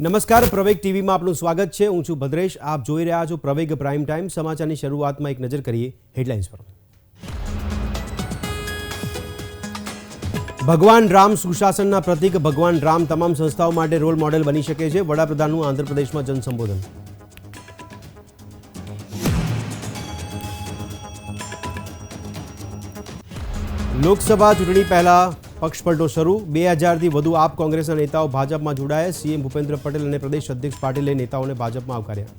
નમસ્કાર, પ્રવેગ ટીવીમાં આપનું સ્વાગત છે. હું છું ભદ્રેશ. આપ જોઈ રહ્યા છો પ્રવેગ પ્રાઇમ ટાઈમ. સમાચારની શરૂઆતમાં એક નજર કરીએ હેડલાઇન્સ પર. ભગવાન રામ સુશાસનના પ્રતિક ભગવાન રામ તમામ સંસ્થાઓ માટે રોલ મોડેલ બની શકે છે. વડાપ્રધાનનું આંધ્રપ્રદેશમાં જનસંબોધન. લોકસભા ચૂંટણી પહેલા પક્ષપલટો શરૂ. બે હજારથી વધુ આપ કોંગ્રેસના નેતાઓ ભાજપમાં જોડાયા. સીએમ ભૂપેન્દ્ર પટેલ અને પ્રદેશ અધ્યક્ષ પાટીલે નેતાઓને ભાજપમાં આવકાર્યા.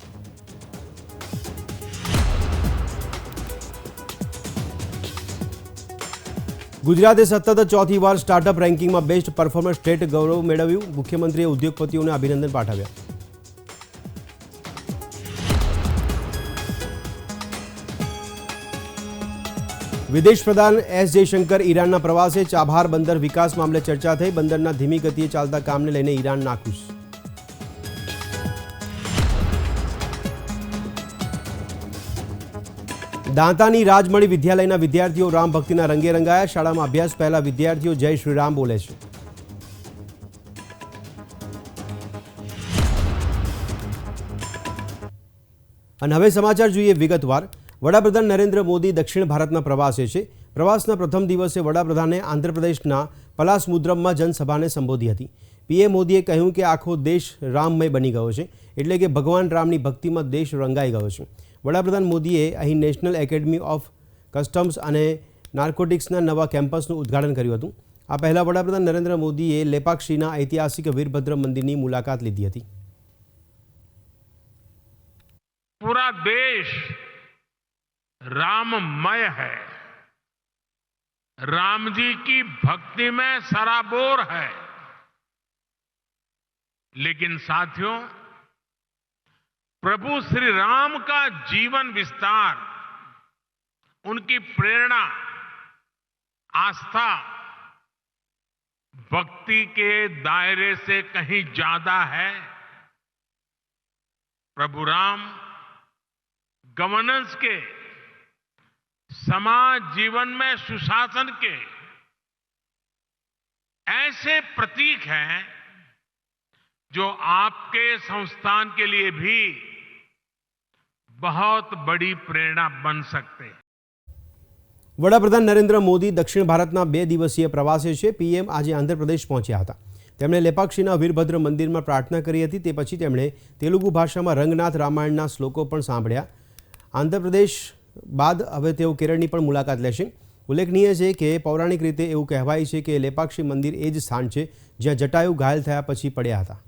ગુજરાતે સતત ચોથી વાર સ્ટાર્ટઅપ રેન્કિંગમાં બેસ્ટ પરફોર્મર સ્ટેટ ગૌરવ મેળવ્યું. મુખ્યમંત્રીએ ઉદ્યોગપતિઓને અભિનંદન પાઠવ્યા. વિદેશ પ્રધાન એસ જયશંકર ઈરાનના પ્રવાસે ચાબહાર બંદર વિકાસ મામલે ચર્ચા થઈ. બંદરના ધીમી ગતિએ ચાલતા કામને લઈને ઈરાન નાખુશ. દાંતાની રાજમણી વિદ્યાલયના વિદ્યાર્થીઓ રામ ભક્તિના રંગે રંગાયા. શાળામાં અભ્યાસ પહેલા વિદ્યાર્થીઓ જય શ્રીરામ બોલે છે. અને હવે સમાચાર જોઈએ વિગતવાર. વડાપ્રધાન નરેન્દ્ર મોદી દક્ષિણ ભારતના પ્રવાસે છે. પ્રવાસના પ્રથમ દિવસે વડાપ્રધાને આંધ્રપ્રદેશના પલાસમુદ્રમમાં જનસભાને સંબોધી હતી. પીએમ મોદીએ કહ્યું કે આખો દેશ રામમય બની ગયો છે, એટલે કે ભગવાન રામની ભક્તિમાં દેશ રંગાઈ ગયો છે. વડાપ્રધાન મોદીએ અહીં નેશનલ એકેડમી ઓફ કસ્ટમ્સ અને નાર્કોટિક્સના નવા કેમ્પસનું ઉદ્ઘાટન કર્યું હતું. આ પહેલાં વડાપ્રધાન નરેન્દ્ર મોદીએ લેપાક્ષીના ઐતિહાસિક વીરભદ્ર મંદિરની મુલાકાત લીધી હતી. પૂરા દેશ राममय है। राम जी की भक्ति में सराबोर है। लेकिन साथियों, प्रभु श्री राम का जीवन विस्तार, उनकी प्रेरणा, आस्था, भक्ति के दायरे से कहीं ज़्यादा है। प्रभु राम गवर्नेंस के समाज जीवन में सुशासन के ऐसे प्रतीक हैं जो आपके संस्थान के लिए भी बहुत बड़ी प्रेरणा बन सकते हैं વડાપ્રધાન નરેન્દ્ર મોદી દક્ષિણ ભારતના બે દિવસીય પ્રવાસે છે પીએમ આજે આંધ્રપ્રદેશ પહોંચ્યા હતા તેમણે લેપાક્ષીના વીરભદ્ર મંદિરમાં પ્રાર્થના કરી હતી તે પછી તેમણે તેલુગુ ભાષામાં રંગનાથ રામાયણના શ્લોકો પણ સાંભળ્યા આંધ્રપ્રદેશ બાદ હવે તેઓ કેરળની પણ મુલાકાત લેશે. ઉલ્લેખનીય છે કે પૌરાણિક રીતે એવું કહેવાય છે કે લેપાક્ષી મંદિર એ જ સ્થાન છે જ્યાં જટાયુ ઘાયલ થયા પછી પડ્યા હતા.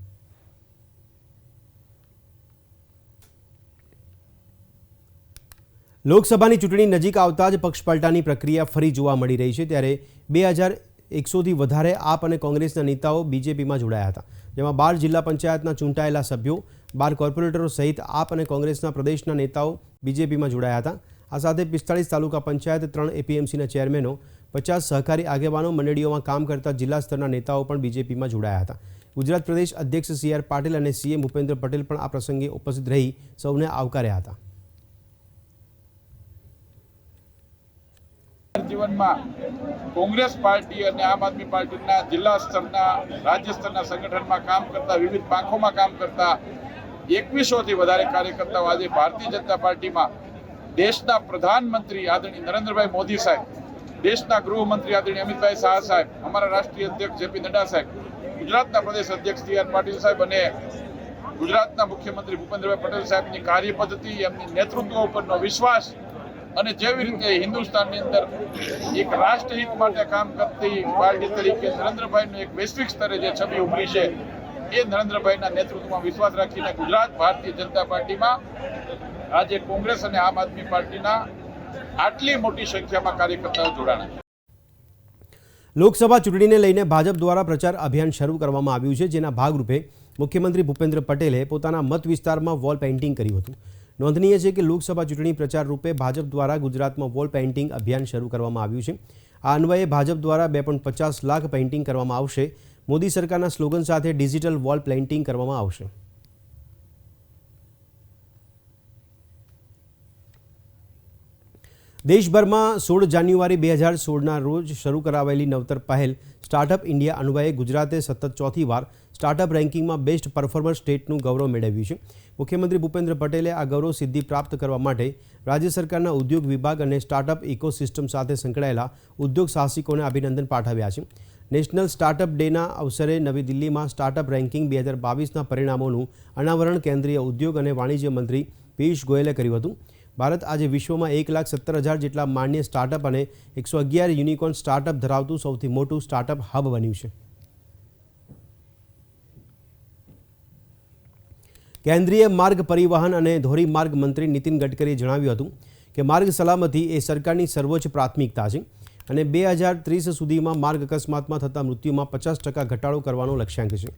લોકસભાની ચૂંટણી નજીક આવતા જ પક્ષપલટાની પ્રક્રિયા ફરી જોવા મળી રહી છે ત્યારે બે હજાર એકસોથી વધારે આપ અને કોંગ્રેસના નેતાઓ બીજેપીમાં જોડાયા હતા. જેમાં બાર જિલ્લા પંચાયતના ચૂંટાયેલા સભ્યો, બાર કોર્પોરેટરો સહિત આપ અને કોંગ્રેસના પ્રદેશના નેતાઓ બીજેપીમાં જોડાયા હતા. આ સાથે પિસ્તાળીસ તાલુકા પંચાયત ત્રણ એપીએમસીના ચેરમેનો, પચાસ સહકારી આગેવાનો મંડળીઓમાં કામ કરતા જિલ્લા સ્તરના નેતાઓ પણ બીજેપીમાં જોડાયા હતા. ગુજરાત પ્રદેશ અધ્યક્ષ સી આર પાટીલ અને સીએમ ભૂપેન્દ્ર પટેલ પણ આ પ્રસંગે ઉપસ્થિત રહી સૌને આવકાર્યા હતા. જીવનમાં કોંગ્રેસ પાર્ટી અને આમ આદમી પાર્ટીના જિલ્લા સ્તરના, રાજ્ય સ્તરના સંગઠનમાં કામ કરતા, વિવિધ પાંખોમાં કામ કરતા એકવીસોથી વધારે કાર્યકર્તાઓ આજે ભારતીય જનતા પાર્ટીમાં દેશના પ્રધાનમંત્રી આદરણીય નરેન્દ્રભાઈ મોદી સાહેબ, દેશના ગૃહમંત્રી આદરણીય અમિતભાઈ શાહ સાહેબ, અમારા રાષ્ટ્રીય અધ્યક્ષ જેપી નડ્ડા સાહેબ, ગુજરાતના પ્રદેશ અધ્યક્ષ સી આર પાટીલ સાહેબ અને ગુજરાતના મુખ્યમંત્રી ભૂપેન્દ્રભાઈ પટેલ સાહેબની કાર્ય પદ્ધતિ એમની નેતૃત્વ ઉપરનો વિશ્વાસ અને જેવી રીતે હિન્દુસ્તાનની અંદર એક રાષ્ટ્રહિત માટે કામ કરતી પાર્ટી તરીકે નરેન્દ્રભાઈનું એક વૈશ્વિક સ્તરે જે છબી ઉભરી છે, એ નરેન્દ્રભાઈના નેતૃત્વમાં વિશ્વાસ રાખીને ગુજરાત ભારતીય જનતા પાર્ટીમાં આજે કોંગ્રેસ અને આમ આદમી પાર્ટીના આટલી મોટી સંખ્યામાં કાર્યકર્તાઓ જોડાણા લોકસભા ચૂંટણીને લઈને ભાજપ દ્વારા પ્રચાર અભિયાન શરૂ કરવામાં આવ્યું છે, જેના ભાગરૂપે મુખ્યમંત્રી ભૂપેન્દ્ર પટેલે પોતાના મત વિસ્તારમાં વોલ પેઇન્ટિંગ કર્યું હતું. નોંધનીય છે કે લોકસભા ચૂંટણી પ્રચાર રૂપે ભાજપ દ્વારા ગુજરાતમાં વોલ પેઇન્ટિંગ અભિયાન શરૂ કરવામાં આવ્યું છે. આ અન્વયે ભાજપ દ્વારા બે લાખ પેઇન્ટિંગ કરવામાં આવશે. મોદી સરકારના સ્લોગન સાથે ડિજિટલ વોલ પેઇન્ટિંગ કરવામાં આવશે. દેશભરમાં સોળ જાન્યુઆરી બે હજાર સોળના રોજ શરૂ કરાવેલી નવતર પહેલ સ્ટાર્ટઅપ ઇન્ડિયા અન્વયે ગુજરાતે સતત ચોથી વાર સ્ટાર્ટઅપ રેન્કિંગમાં બેસ્ટ પરફોર્મર સ્ટેટનું ગૌરવ મેળવ્યું છે. મુખ્યમંત્રી ભૂપેન્દ્ર પટેલે આ ગૌરવ સિદ્ધિ પ્રાપ્ત કરવા માટે રાજ્ય સરકારના ઉદ્યોગ વિભાગ અને સ્ટાર્ટઅપ ઇકોસિસ્ટમ સાથે સંકળાયેલા ઉદ્યોગ સાહસિકોને અભિનંદન પાઠવ્યા છે. નેશનલ સ્ટાર્ટઅપ ડેના અવસરે નવી દિલ્હીમાં સ્ટાર્ટઅપ રેન્કિંગ બે હજાર બાવીસના પરિણામોનું અનાવરણ કેન્દ્રીય ઉદ્યોગ અને વાણિજ્ય મંત્રી પિયુષ ગોયલે કર્યું હતું. ભારત આજે વિશ્વમાં એક લાખ સત્તર હજાર જેટલા માન્ય સ્ટાર્ટઅપ અને એકસો અગિયાર યુનિકોર્ન સ્ટાર્ટઅપ ધરાવતું સૌથી મોટું સ્ટાર્ટઅપ હબ બન્યું છે. કેન્દ્રીય માર્ગ પરિવહન અને ધોરીમાર્ગ મંત્રી નીતિન ગડકરીએ જણાવ્યું હતું કે માર્ગ સલામતી એ સરકારની સર્વોચ્ચ પ્રાથમિકતા છે અને બે હજાર ત્રીસ સુધીમાં માર્ગ અકસ્માતમાં થતા મૃત્યુમાં પચાસ ટકા ઘટાડો કરવાનો લક્ષ્યાંક છે.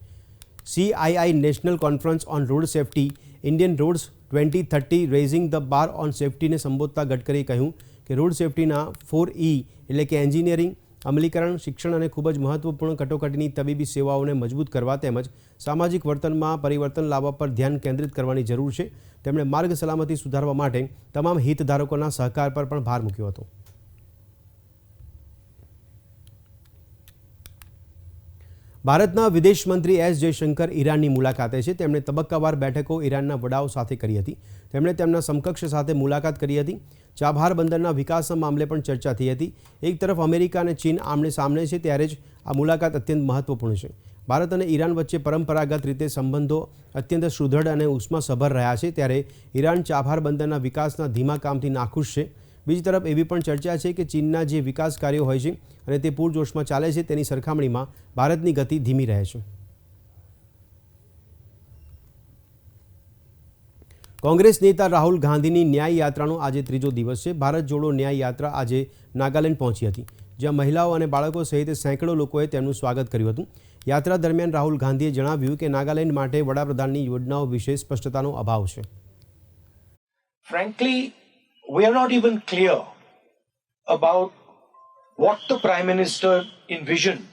CII national conference on road safety Indian roads twenty thirty raising the bar on સેફટીને સંબોધતા ગડકરીએ કહ્યું કે રોડ સેફટીના ફોર ઈ એટલે કે એન્જિનિયરિંગ અમલીકરણ, શિક્ષણ અને ખૂબ જ મહત્વપૂર્ણ કટોકટીની તબીબી સેવાઓને મજબૂત કરવા તેમજ સામાજિક વર્તનમાં પરિવર્તન લાવવા પર ધ્યાન કેન્દ્રિત કરવાની જરૂર છે. તેમણે માર્ગ સલામતી સુધારવા માટે તમામ હિતધારકોના સહકાર પર પણ ભાર મૂક્યો હતો. ભારતના વિદેશ મંત્રી એસ જયશંકર ઈરાનની મુલાકાતે છે. તેમણે તબક્કાવાર બેઠકો ઈરાનના વડાઓ સાથે કરી હતી. તેમણે તેમના સમકક્ષ સાથે મુલાકાત કરી હતી. ચાબહાર બંદરના વિકાસ મામલે પણ ચર્ચા થઈ હતી. એક તરફ અમેરિકા અને ચીન આમને સામને છે ત્યારે જ આ મુલાકાત અત્યંત મહત્વપૂર્ણ છે. ભારત અને ઈરાન વચ્ચે પરંપરાગત રીતે સંબંધો અત્યંત સુદૃઢ અને ઉષ્માસભર રહ્યા છે. ત્યારે ઈરાન ચાબહાર બંદરના વિકાસના ધીમા કામથી નાખુશ છે. બીજી તરફ એવી પણ ચર્ચા છે કે ચીનના જે વિકાસ કાર્યો હોય છે અને તે પૂરજોશમાં ચાલે છે તેની સરખામણીમાં ભારતની ગતિ ધીમી રહે છે. કોંગ્રેસ નેતા રાહુલ ગાંધીની ન્યાય યાત્રાનો આજે ત્રીજો દિવસ છે. ભારત જોડો ન્યાય યાત્રા આજે નાગાલેન્ડ પહોંચી હતી જ્યાં મહિલાઓ અને બાળકો સહિત સેંકડો લોકોએ તેમનું સ્વાગત કર્યું હતું. યાત્રા દરમિયાન રાહુલ ગાંધીએ જણાવ્યું કે નાગાલેન્ડ માટે વડાપ્રધાનની યોજનાઓ વિશે સ્પષ્ટતાનો અભાવ છે. Frankly, we are not even clear about what the Prime Minister envisioned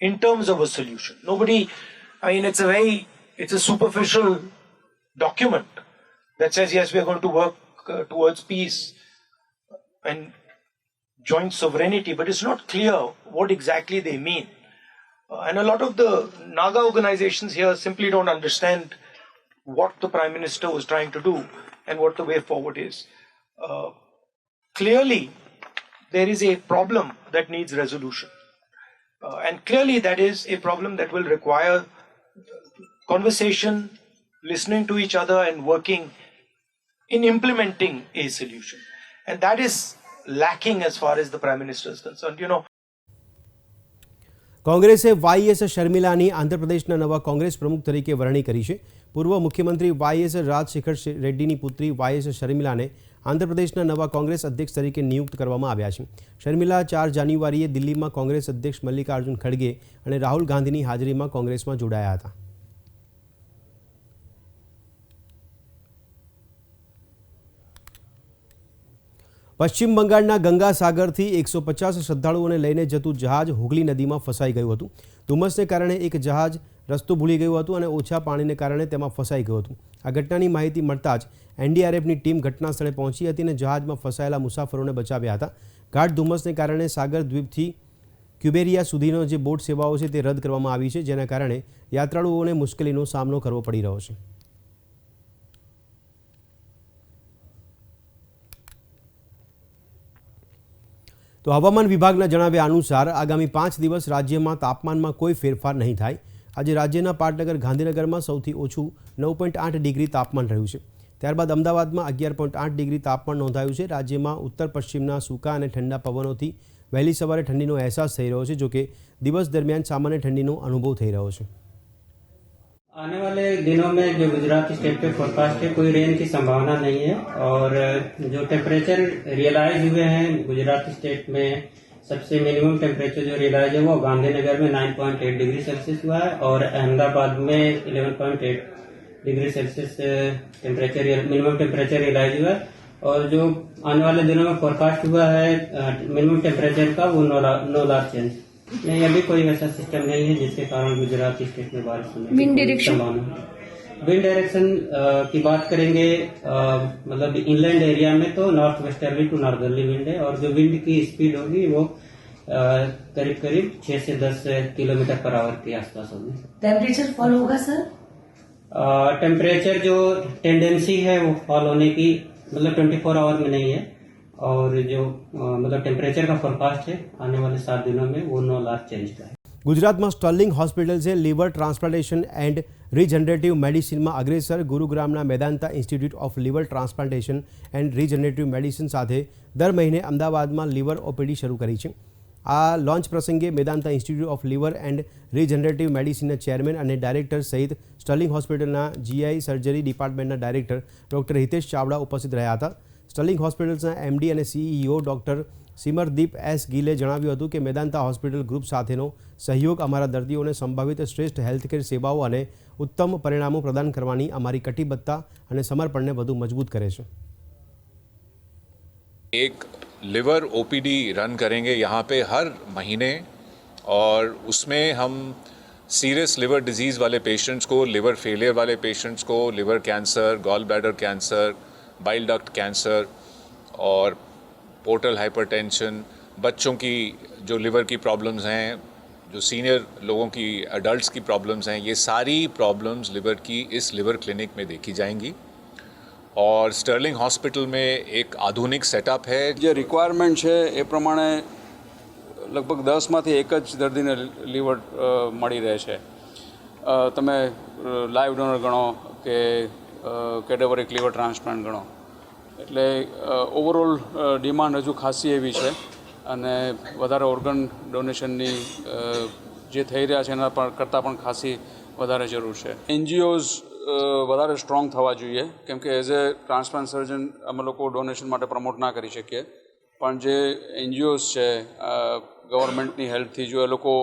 in terms of a solution. Nobody, I mean, it's a very, it's a superficial document that says, yes, we are going to work uh, towards peace and joint sovereignty, but it's not clear what exactly they mean. Uh, and a lot of the Naga organizations here simply don't understand what the Prime Minister was trying to do and what the way forward is. Uh, clearly, there is a problem that needs resolution. Uh, and clearly, that is a problem that will require conversation, listening to each other, and working in implementing a solution. And that is lacking as far as the Prime Minister is concerned. You know, કોંગ્રેસે YS શર્મિલાની આંધ્રપ્રદેશના નવા કોંગ્રેસ પ્રમુખ તરીકે વરણી કરી છે પૂર્વ મુખ્યમંત્રી વાયએસ રાજશેખર રેડ્ડીની પુત્રી વાયએસ શર્મિલાને આંધ્રપ્રદેશના નવા કોંગ્રેસ અધ્યક્ષ તરીકે નિયુક્ત કરવામાં આવ્યા છે. શર્મિલા, ચાર જાન્યુઆરીએ દિલ્હીમાં કોંગ્રેસ અધ્યક્ષ મલ્લિકાર્જુન ખડગે અને રાહુલ ગાંધીની હાજરીમાં કોંગ્રેસમાં જોડાયા હતા. પશ્ચિમ બંગાળના ગંગા સાગરથી એકસો પચાસ શ્રદ્ધાળુઓને લઈને જતું જહાજ હુગલી નદીમાં ફસાઈ ગયું હતું. ધુમ્મસને કારણે એક જહાજ રસ્તો ભૂલી ગયું હતું અને ઓછા પાણીને કારણે તેમાં ફસાઈ ગયું હતું. આ ઘટનાની માહિતી મળતા જ એનડીઆરએફની ટીમ ઘટના સ્થળે પહોંચી હતી અને જહાજમાં ફસાયેલા મુસાફરોને બચાવ્યા હતા. ગાઢ ધુમ્મસને કારણે સાગર દ્વીપથી ક્યુબેરિયા સુધીનો જે બોટ સેવાઓ છે તે રદ કરવામાં આવી છે, જેના કારણે યાત્રાળુઓને મુશ્કેલીનો સામનો કરવો પડી રહ્યો છે. તો હવામાન વિભાગના જણાવ્યા અનુસાર આગામી પાંચ દિવસ રાજ્યમાં તાપમાનમાં કોઈ ફેરફાર નહીં થાય. આજે રાજ્યના પાટનગર ગાંધીનગરમાં સૌથી ઓછું નવ પોઈન્ટ આઠ ડિગ્રી તાપમાન રહ્યું છે ત્યારબાદ અમદાવાદમાં અગિયાર પોઈન્ટ આઠ ડિગ્રી તાપમાન નોંધાયું છે રાજ્યમાં ઉત્તર પશ્ચિમના સૂકા અને ઠંડા પવનોથી વહેલી સવારે ઠંડીનો અહેસાસ થઈ રહ્યો છે જોકે દિવસ દરમિયાન સામાન્ય ઠંડીનો અનુભવ થઈ રહ્યો છે आने वाले दिनों में जो गुजरात स्टेट पे फोरकास्ट है कोई रेन की संभावना नहीं है और जो टेम्परेचर रियलाइज हुए हैं गुजरात स्टेट में सबसे मिनिमम टेम्परेचर जो रियलाइज़ है वो गांधीनगर में 9.8 डिग्री सेल्सियस हुआ है और अहमदाबाद में 11.8 degree Celsius temperature minimum temperature realise हुआ है और जो आने वाले दिनों में फोरकास्ट हुआ है मिनिमम टेम्परेचर का वो नो लार्ज चेंज नहीं अभी कोई ऐसा सिस्टम नहीं है जिसके कारण गुजरात स्टेट में बारिश होने की? संभावना है। विंड डायरेक्शन की बात करेंगे मतलब इनलैंड एरिया में तो north westerly to northerly wind है और जो विंड की स्पीड होगी वो करीब करीब छह से दस किलोमीटर पर आवर के आसपास होगी। टेम्परेचर फॉल होगा सर टेम्परेचर जो टेंडेंसी है वो फॉल होने की मतलब 24 फोर आवर में नहीं है और जो मतलब टेम्परेचर का फोरकास्ट है आने वाले सात दिनों में वो नौ लाख चेंज का है। ગુજરાતમાં સ્ટર્લિંગ હોસ્પિટલ છે, લીવર ટ્રાન્સપ્લાન્ટેશન એન્ડ રીજનરેટિવ મેડિસિનમાં અગ્રેસર ગુરુગ્રામના Medanta institute of liver transplantation and regenerative medicine સાથે દર મહિને અમદાવાદમાં લીવર ઓપીડી શરૂ કરી છે. આ લોન્ચ પ્રસંગે Medanta institute of liver and regenerative મેડિસિનના chairman અને ડાયરેક્ટર સહિત સ્ટર્લિંગ હોસ્પિટલના જીઆઈ સર્જરી ડિપાર્ટમેન્ટના ડાયરેક્ટર ડૉક્ટર હિતેશ ચાવડા ઉપસ્થિત રહ્યા હતા. સ્ટર્લિંગ હોસ્પિટલ્સના એમડી અને સીઈઓ ડૉક્ટર સિમરદીપ એસ ગિલે જણાવ્યું હતું કે મેદાંતા હોસ્પિટલ ગ્રુપ સાથેનો સહયોગ અમારા દર્દીઓને સંભવિત શ્રેષ્ઠ હેલ્થકેર સેવાઓ અને ઉત્તમ પરિણામો પ્રદાન કરવાની અમારી કટિબદ્ધતા અને સમર્પણને વધુ મજબૂત કરે છે एक लिवर ओपीडी रन करेंगे यहाँ पे हर महीने और उसमें हम सीरियस लिवर डिजीज़ वाले पेशेंट्स को लिवर फेलियर वाले पेशेंट्स को liver cancer gall bladder cancer bile duct cancer और पोर्टल हाइपरटेंशन बच्चों की जो लिवर की प्रॉब्लम्स हैं जो सीनियर लोगों की अडल्ट्स की प्रॉब्लम्स हैं ये सारी प्रॉब्लम्स लिवर की इस लिवर क्लिनिक में देखी जाएंगी और स्टर्लिंग हॉस्पिटल में एक आधुनिक सेटअप है જે રિક્વાયરમેન્ટ છે એ પ્રમાણે લગભગ દસમાંથી એક જ દર્દીને લીવર અ, મળી રહે છે અ, તમે લાઈવ ડોનર ગણો કે કેટેવરિક લીવર ટ્રાન્સપ્લાન્ટ ગણો એટલે ઓવરઓલ ડિમાન્ડ હજુ ખાસી એવી છે અને વધારે ઓર્ગન ડોનેશનની જે થઈ રહ્યા છે એના પર કરતાં પણ ખાસી વધારે જરૂર છે. એનજીઓઝ વધારે સ્ટ્રોંગ થવા જોઈએ, કેમ કે એઝ એ ટ્રાન્સપ્લાન્ટ સર્જન અમે લોકો ડોનેશન માટે પ્રમોટ ના કરી શકીએ. પણ જે એનજીઓઝ છે ગવર્મેન્ટની હેલ્પથી જો એ લોકો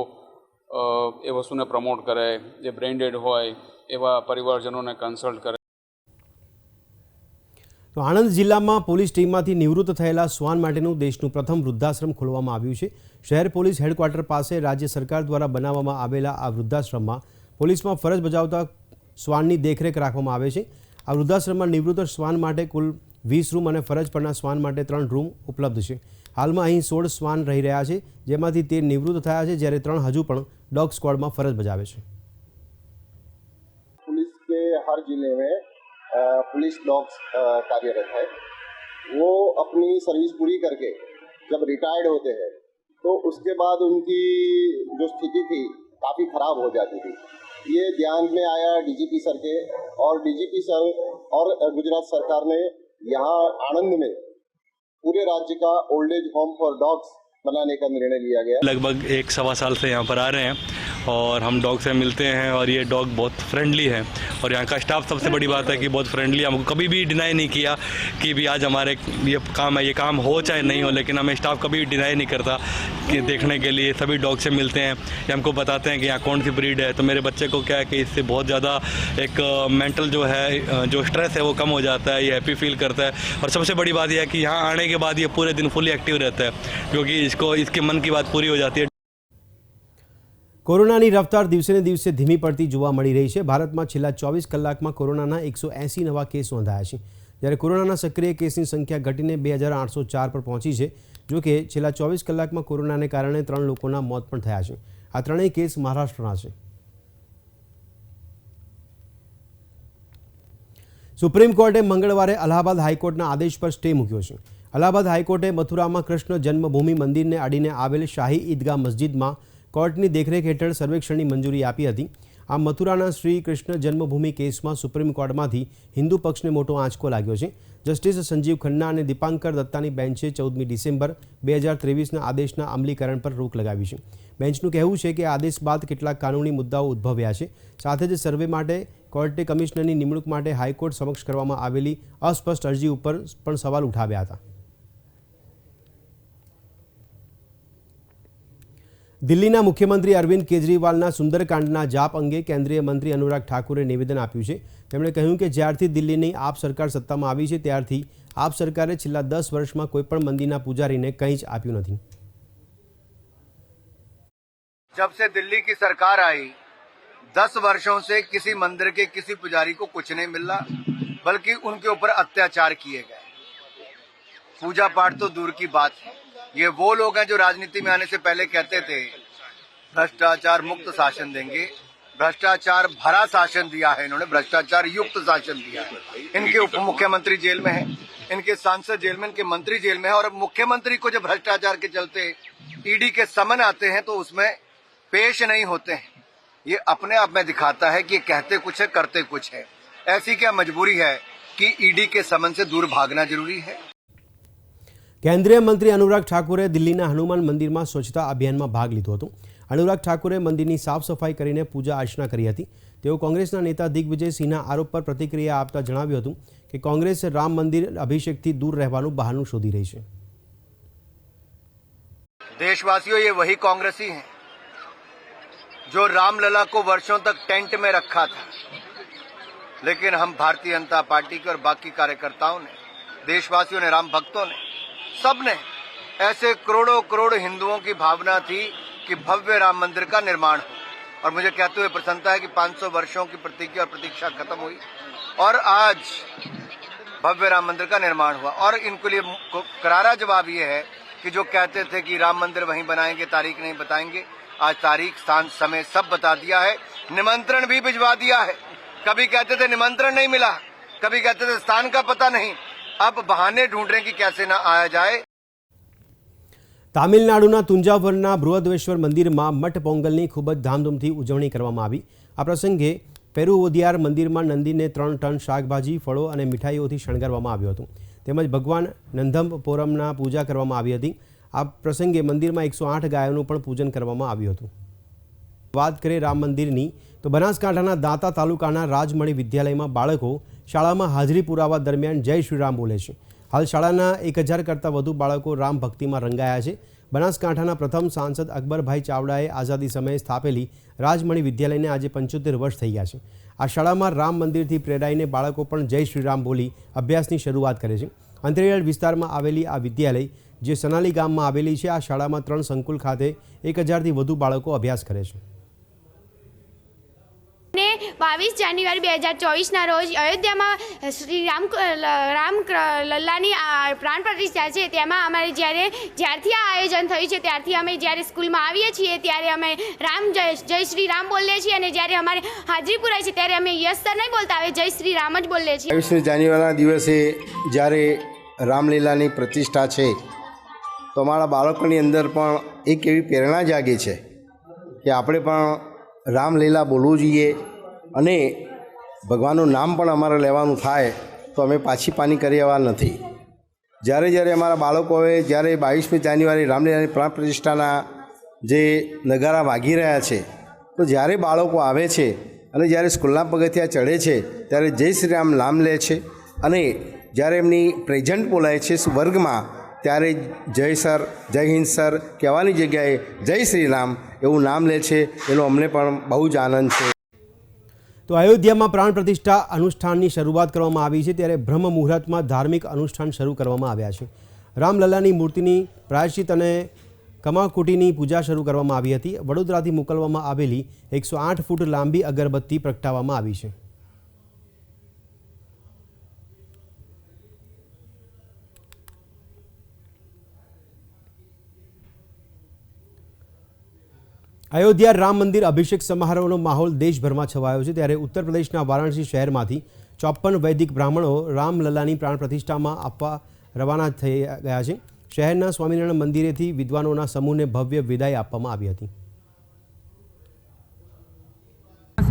એ વસ્તુને પ્રમોટ કરે, જે બ્રેન્ડેડ હોય, એવા પરિવારજનોને કન્સલ્ટ કરે તો આણંદ જિલ્લામાં પોલીસ ટીમમાંથી નિવૃત્ત થયેલા શ્વાન માટેનું દેશનું પ્રથમ વૃદ્ધાશ્રમ ખોલવામાં આવ્યું છે. શહેર પોલીસ હેડક્વાર્ટર પાસે રાજ્ય સરકાર દ્વારા બનાવવામાં આવેલા આ વૃદ્ધાશ્રમમાં પોલીસમાં ફરજ બજાવતા સ્વાનની દેખરેખ રાખવામાં આવે છે. આ વૃદ્ધાશ્રમમાં નિવૃત્ત શ્વાન માટે કુલ વીસ રૂમ અને ફરજ પરના શ્વાન માટે ત્રણ રૂમ ઉપલબ્ધ છે. હાલમાં અહીં સોળ શ્વાન રહી રહ્યા છે, જેમાંથી તે નિવૃત્ત થયા છે, જ્યારે ત્રણ હજુ પણ ડોગ સ્ક્વોડમાં ફરજ બજાવે છે. પોલીસ કે હર જિલ્લે पुलिस डॉग्स कार्यरत है। वो अपनी सर्विस पूरी करके जब रिटायर्ड होते हैं तो उसके बाद उनकी जो स्थिति थी, काफ़ी खराब हो जाती थी। ये ध्यान में आया डीजीपी सर के और डीजीपी सर और गुजरात सरकार ने यहाँ आनंद में पूरे राज्य का old age home for dogs बनाने का निर्णय लिया गया। लगभग एक सवा साल से यहाँ पर आ रहे हैं। और हम डॉग से मिलते हैं और ये डॉग बहुत फ्रेंडली है। और यहाँ का स्टाफ सबसे बड़ी बात है कि बहुत फ्रेंडली हमको कभी भी डिनाई नहीं किया कि भी आज हमारे ये काम है, ये काम हो चाहे नहीं हो, लेकिन हमें स्टाफ कभी डिनाई नहीं करता कि देखने के लिए। सभी डॉग से मिलते हैं। ये हमको बताते हैं कि यहाँ कौन सी ब्रीड है। तो मेरे बच्चे को क्या है कि इससे बहुत ज़्यादा एक मेंटल जो है जो स्ट्रेस है वो कम हो जाता है, ये हैप्पी फील करता है। और सबसे बड़ी बात यह है कि यहाँ आने के बाद ये पूरे दिन फुली एक्टिव रहता है, क्योंकि इसको, इसके मन की बात पूरी हो जाती है। કોરોનાની રફતાર દિવસે ને દિવસે ધીમી પડતી જોવા મળી રહી છે. ભારતમાં છેલ્લા ચોવીસ કલાકમાં કોરોનાના એકસો એંસી નવા કેસ નોંધાયા છે. જ્યારે કોરોનાના સક્રિય કેસની સંખ્યા ઘટીને બે હજાર આઠસો ચાર પર પહોંચી છે. જો કે છેલ્લા ચોવીસ કલાકમાં કોરોનાને કારણે ત્રણ લોકોના મોત પણ થયા છે. આ ત્રણેય કેસ મહારાષ્ટ્રના છે. સુપ્રીમ કોર્ટે મંગળવારે અલ્હાબાદ હાઈકોર્ટના આદેશ પર સ્ટે મૂક્યો છે. અલ્હાબાદ હાઈકોર્ટે મથુરામાં કૃષ્ણ જન્મભૂમિ મંદિરને અડીને આવેલ શાહી ઈદગાહ મસ્જિદમાં કોર્ટની દેખરેખ હેઠળ સર્વેક્ષણની મંજૂરી આપી હતી. આ મથુરાના શ્રી કૃષ્ણ જન્મભૂમિ કેસમાં સુપ્રીમ કોર્ટમાંથી હિન્દુ પક્ષને મોટો આંચકો લાગ્યો છે. જસ્ટિસ સંજીવ ખન્ના અને દીપાંકર દત્તાની બેન્ચે ચૌદમી ડિસેમ્બર બે હજાર ત્રેવીસના આદેશના અમલીકરણ પર રોક લગાવી છે. બેન્ચનું કહેવું છે કે આદેશ બાદ કેટલાક કાનૂની મુદ્દાઓ ઉદ્ભવ્યા છે. સાથે જ સર્વે માટે કોર્ટે કમિશનરની નિમણૂક માટે હાઈકોર્ટ સમક્ષ કરવામાં આવેલી અસ્પષ્ટ અરજી ઉપર પણ સવાલ ઉઠાવ્યા હતા. દિલ્હીના મુખ્યમંત્રી અરવિંદ કેજરીવાલના સુંદરકાંડના જાપ અંગે કેન્દ્રીય મંત્રી અનુરાગ ઠાકુરે નિવેદન આપ્યું છે તેમણે કહ્યું કે જ્યારથી દિલ્હીની આપ સરકાર સત્તામાં આવી છે ત્યારથી આપ સરકારે છેલ્લા દસ વર્ષમાં કોઈપણ મંદિરના પૂજારીને કંઈ જ આપ્યું નથી जब से दिल्ली की सरकार आई दस वर्षों से किसी मंदिर के किसी पुजारी को कुछ नहीं मिल रहा बल्कि उनके ऊपर अत्याचार किए गए पूजा पाठ तो दूर की बात है ये वो लोग हैं जो राजनीति में आने से पहले कहते थे, भ्रष्टाचार मुक्त शासन देंगे, भ्रष्टाचार भरा शासन दिया है इन्होंने, भ्रष्टाचार युक्त शासन दिया है। इनके उप मुख्यमंत्री जेल में है, इनके सांसद जेल में, इनके मंत्री जेल में है, और अब मुख्यमंत्री को जब भ्रष्टाचार के चलते ईडी के समन आते हैं तो उसमें पेश नहीं होते हैं। ये अपने आप में दिखाता है कि कहते कुछ है, करते कुछ है। ऐसी क्या मजबूरी है कि ईडी के समन से दूर भागना ज़रूरी है? કેન્દ્રીય મંત્રી અનુરાગ ઠાકુરે દિલ્હીના હનુમાન મંદિરમાં સ્વચ્છતા અભિયાનમાં ભાગ લીધો હતો અનુરાગ ઠાકુરે મંદિરની સાફ સફાઈ કરીને પૂજા અર્ચના કરી હતી તેઓ કોંગ્રેસના નેતા દિગ્વિજય સિંહના આરોપ પર પ્રતિક્રિયા આપતા જણાવ્યું હતું કે કોંગ્રેસ રામ મંદિર અભિષેકથી દૂર રહેવાનું બહાનું શોધી રહી છે देशवासियों ये वही कांग्रेसी हैं जो रामलला को वर्षों तक टेंट में रखा था लेकिन हम भारतीय जनता पार्टी के और बाकी कार्यकर्ताओं ने देशवासियों ने राम भक्तों ने सबने ऐसे करोड़ों करोड़ हिंदुओं की भावना थी कि भव्य राम मंदिर का निर्माण हो। और मुझे कहते हुए प्रसन्नता है कि 500 वर्षों की प्रतिज्ञा और प्रतीक्षा खत्म हुई और आज भव्य राम मंदिर का निर्माण हुआ। और इनके लिए करारा जवाब ये है कि जो कहते थे कि राम मंदिर वहीं बनाएँगे, तारीख नहीं बताएँगे, आज तारीख, स्थान, समय सब बता दिया है। निमंत्रण भी भिजवा दिया है। कभी कहते थे निमंत्रण नहीं मिला, कभी कहते थे स्थान का पता नहीं। अब बहाने ढूंढ रहे हैं कि कैसे ना आया जाए તામિલનાડુના તુંજાવરના બૃહદેશ્વર મંદિરમાં મઠ પોંગલની ખૂબ જ ધામધૂમથી ઉજવણી કરવામાં આવી આ પ્રસંગે પેરુઓદિયાર મંદિરમાં નંદીને ત્રણ ટન શાકભાજી ફળો અને મીઠાઈઓથી શણગારવામાં આવ્યું હતું તેમજ ભગવાન નંદમપોરમના પૂજા કરવામાં આવી હતી આ પ્રસંગે મંદિરમાં એકસો આઠ ગાયોનું પણ પૂજન કરવામાં આવ્યું હતું વાત કરીએ રામ મંદિરની તો બનાસકાંઠાના દાંતા તાલુકાના રાજમણી વિદ્યાલયમાં બાળકો શાળામાં હાજરી પુરાવા દરમિયાન જય શ્રીરામ બોલે છે. હાલ શાળાના એક હજાર કરતાં વધુ બાળકો રામ ભક્તિમાં રંગાયા છે. બનાસકાંઠાના પ્રથમ સાંસદ અકબરભાઈ ચાવડાએ આઝાદી સમયે સ્થાપેલી રાજમણી વિદ્યાલયને આજે પંચોતેર વર્ષ થઈ ગયા છે. આ શાળામાં રામ મંદિરથી પ્રેરાઈને બાળકો પણ જય શ્રીરામ બોલી અભ્યાસની શરૂઆત કરે છે. અંતરિયાળ વિસ્તારમાં આવેલી આ વિદ્યાલય, જે સનાલી ગામમાં આવેલી છે, આ શાળામાં ત્રણ સંકુલ ખાતે એક હજારથી વધુ બાળકો અભ્યાસ કરે છે. બાવીસ જાન્યુઆરી બે હજાર ચોવીસના રોજ અયોધ્યામાં શ્રી રામ રામ લલ્લાની પ્રાણ પ્રતિષ્ઠા છે. તેમાં અમારે જ્યારે, જ્યારથી આ આયોજન થયું છે, ત્યારથી અમે જ્યારે સ્કૂલમાં આવીએ છીએ, ત્યારે અમે રામ જય જય શ્રી રામ બોલીએ છીએ અને જ્યારે અમારે હાજરી પુરાય છે, ત્યારે અમે યસ સર નહીં બોલતા હવે જય શ્રી રામ જ બોલીએ છીએ. બાવીસમી જાન્યુઆરીના દિવસે જ્યારે રામલીલાની પ્રતિષ્ઠા છે, તો અમારા બાળકોની અંદર પણ એક એવી પ્રેરણા જાગે છે કે આપણે પણ રામલીલા બોલવું જોઈએ. અને ભગવાનનું નામ પણ અમારે લેવાનું થાય, તો અમે પાછી પાની કરી કર્યા નથી. જ્યારે જ્યારે અમારા બાળકોએ જ્યારે બાવીસમી જાન્યુઆરી રામલીલાની પ્રાણ પ્રતિષ્ઠાના જે નગારા વાગી રહ્યા છે, તો જ્યારે બાળકો આવે છે અને જ્યારે સ્કૂલના પગથિયા ચડે છે, ત્યારે જય શ્રી રામ નામ લે છે અને જ્યારે એમની પ્રેઝન્ટ બોલાય છે વર્ગમાં ત્યારે જય સર, જય હિન્દ સર કહેવાની જગ્યાએ જય શ્રી રામ એવું નામ લે છે, એનો અમને પણ બહુ જ આનંદ છે. તો અયોધ્યામાં પ્રાણ પ્રતિષ્ઠા અનુષ્ઠાનની શરૂઆત કરવામાં આવી છે ત્યારે બ્રહ્મ મુહૂર્તમાં ધાર્મિક અનુષ્ઠાન શરૂ કરવામાં આવ્યા છે. રામલલ્લાની મૂર્તિની પ્રાયશ્ચિત અને કમાકુટીની પૂજા શરૂ કરવામાં આવી હતી. વડોદરાથી મોકલવામાં આવેલી એકસો આઠ ફૂટ લાંબી અગરબત્તી પ્રગટાવવામાં આવી છે. અયોધ્યા રામ મંદિર અભિષેક સમારોહનો માહોલ દેશભરમાં છવાયો છે ત્યારે ઉત્તર પ્રદેશના વારાણસી શહેરમાંથી ચોપ્પન વૈદિક બ્રાહ્મણો રામલલ્લાની પ્રાણ પ્રતિષ્ઠામાં આપવા રવાના થઈ ગયા છે શહેરના સ્વામિનારાયણ મંદિરેથી વિદ્વાનોના સમૂહને ભવ્ય વિદાય આપવામાં આવી હતી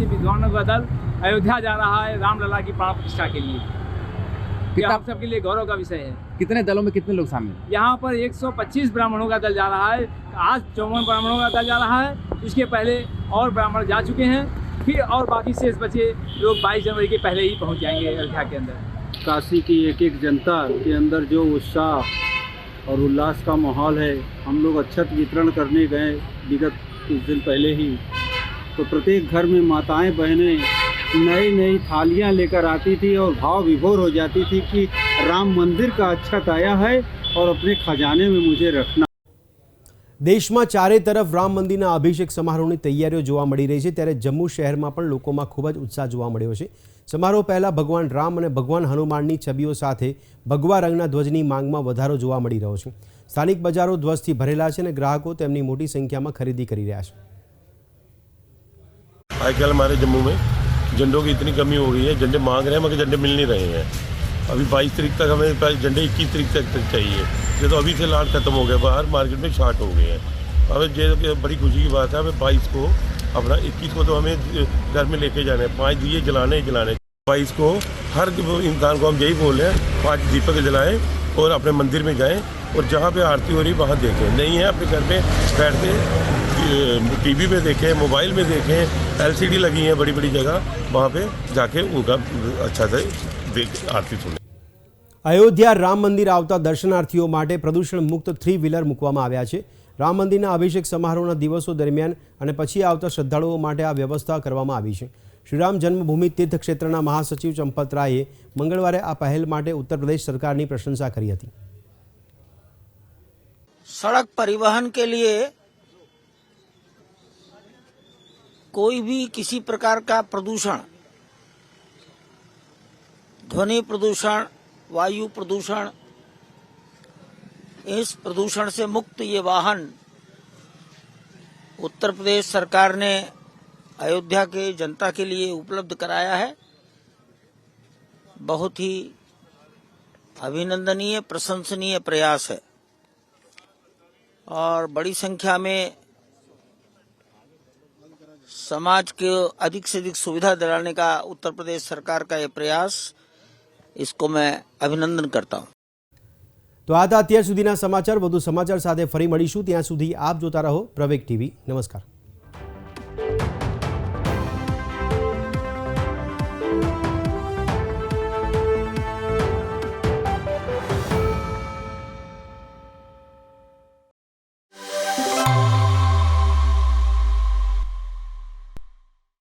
विद्वानों का दल अयोध्या जा रहा है रामलला की प्राण प्रतिष्ठा के लिए ये आप सबके लिए गौरव का विषय है कितने दलों में कितने लोग शामिल यहाँ पर 125 ब्राह्मणों का दल जा रहा है। आज चौवन ब्राह्मणों का दल जा रहा है। इसके पहले और ब्राह्मण जा चुके हैं। फिर और बाकी शेष बचे लोग 22 जनवरी के पहले ही पहुँच जाएँगे अयोध्या के अंदर। काशी की एक एक जनता के अंदर जो उत्साह और उल्लास का माहौल है हम लोग अक्षत वितरण करने गए विगत कुछ दिन पहले ही। तो प्रत्येक घर में माताएँ बहनें नई नई थालियां लेकर आती थी और भाव विभोर हो जाती थी कि राम मंदिर का अक्षत आया है और अपने खजाने में मुझे रखना દેશમાં ચારે તરફ રામ મંદિરના અભિષેક સમારોહની તૈયારીઓ જોવા મળી રહી છે ત્યારે જમ્મુ શહેરમાં પણ લોકોમાં ખૂબ જ ઉત્સાહ જોવા મળ્યો છે સમારોહ પહેલાં ભગવાન રામ અને ભગવાન હનુમાનની છબીઓ સાથે ભગવા રંગના ધ્વજની માંગમાં વધારો જોવા મળી રહ્યો છે સ્થાનિક બજારો ધ્વજથી ભરેલા છે અને ગ્રાહકો તેમની મોટી સંખ્યામાં ખરીદી કરી રહ્યા છે आजकल हमारे जम्मू में झंडों की इतनी कमी हो गई है झंडे मांग रहे हैं मगर झंडे मिल नहीं रहे हैं। अभी 22 तारीख तक हमें झंडे 21 तारीख तक, तक चाहिए। ये तो अभी से लाट खत्म हो गया बाहर मार्केट में शार्ट हो गए हैं। हमें ये बड़ी खुशी की बात है हमें बाईस को अपना इक्कीस को तो हमें घर में लेके जाने पाँच दिए जलाने ही जलाने। बाईस को हर इंसान को हम यही बोल रहे हैं पाँच दीपक जलाएँ और अपने मंदिर में जाएँ और जहाँ पे आरती हो रही है वहाँ देखें। नहीं है अपने घर पे बैठते टीवी पे देखें मोबाइल में देखें एलसीडी लगी है बड़ी बड़ी जगह वहाँ पे जाके उनका अच्छा से देख आरती सुने અયોધ્યા રામ મંદિર આવતા દર્શનાર્થીઓ માટે પ્રદૂષણ મુક્ત થ્રી વ્હીલર મૂકવામાં આવ્યા છે રામ મંદિરના અભિષેક સમારોહના દિવસો દરમિયાન અને પછી આવતા શ્રદ્ધાળુઓ માટે આ વ્યવસ્થા કરવામાં આવી છે શ્રીરામ જન્મભૂમિ તીર્થ ક્ષેત્રના મહાસચિવ ચંપત રાયે મંગળવારે આ પહેલ માટે ઉત્તર પ્રદેશ સરકારની પ્રશંસા કરી હતી सड़क परिवहन के लिए कोई भी किसी प्रकार का प्रदूषण, ध्वनि प्रदूषण, वायु प्रदूषण, इस प्रदूषण से मुक्त ये वाहन उत्तर प्रदेश सरकार ने अयोध्या के जनता के लिए उपलब्ध कराया है। बहुत ही अभिनंदनीय, प्रशंसनीय प्रयास है। और बड़ी संख्या में समाज को अधिक से अधिक सुविधा दिलाने का उत्तर प्रदेश सरकार का ये प्रयास इसको मैं अभिनंदन करता हूँ તો આ હતા અત્યાર સુધીના સમાચાર વધુ સમાચાર સાથે ફરી મળીશું ત્યાં સુધી આપ જોતા રહો પ્રવેગ ટીવી નમસ્કાર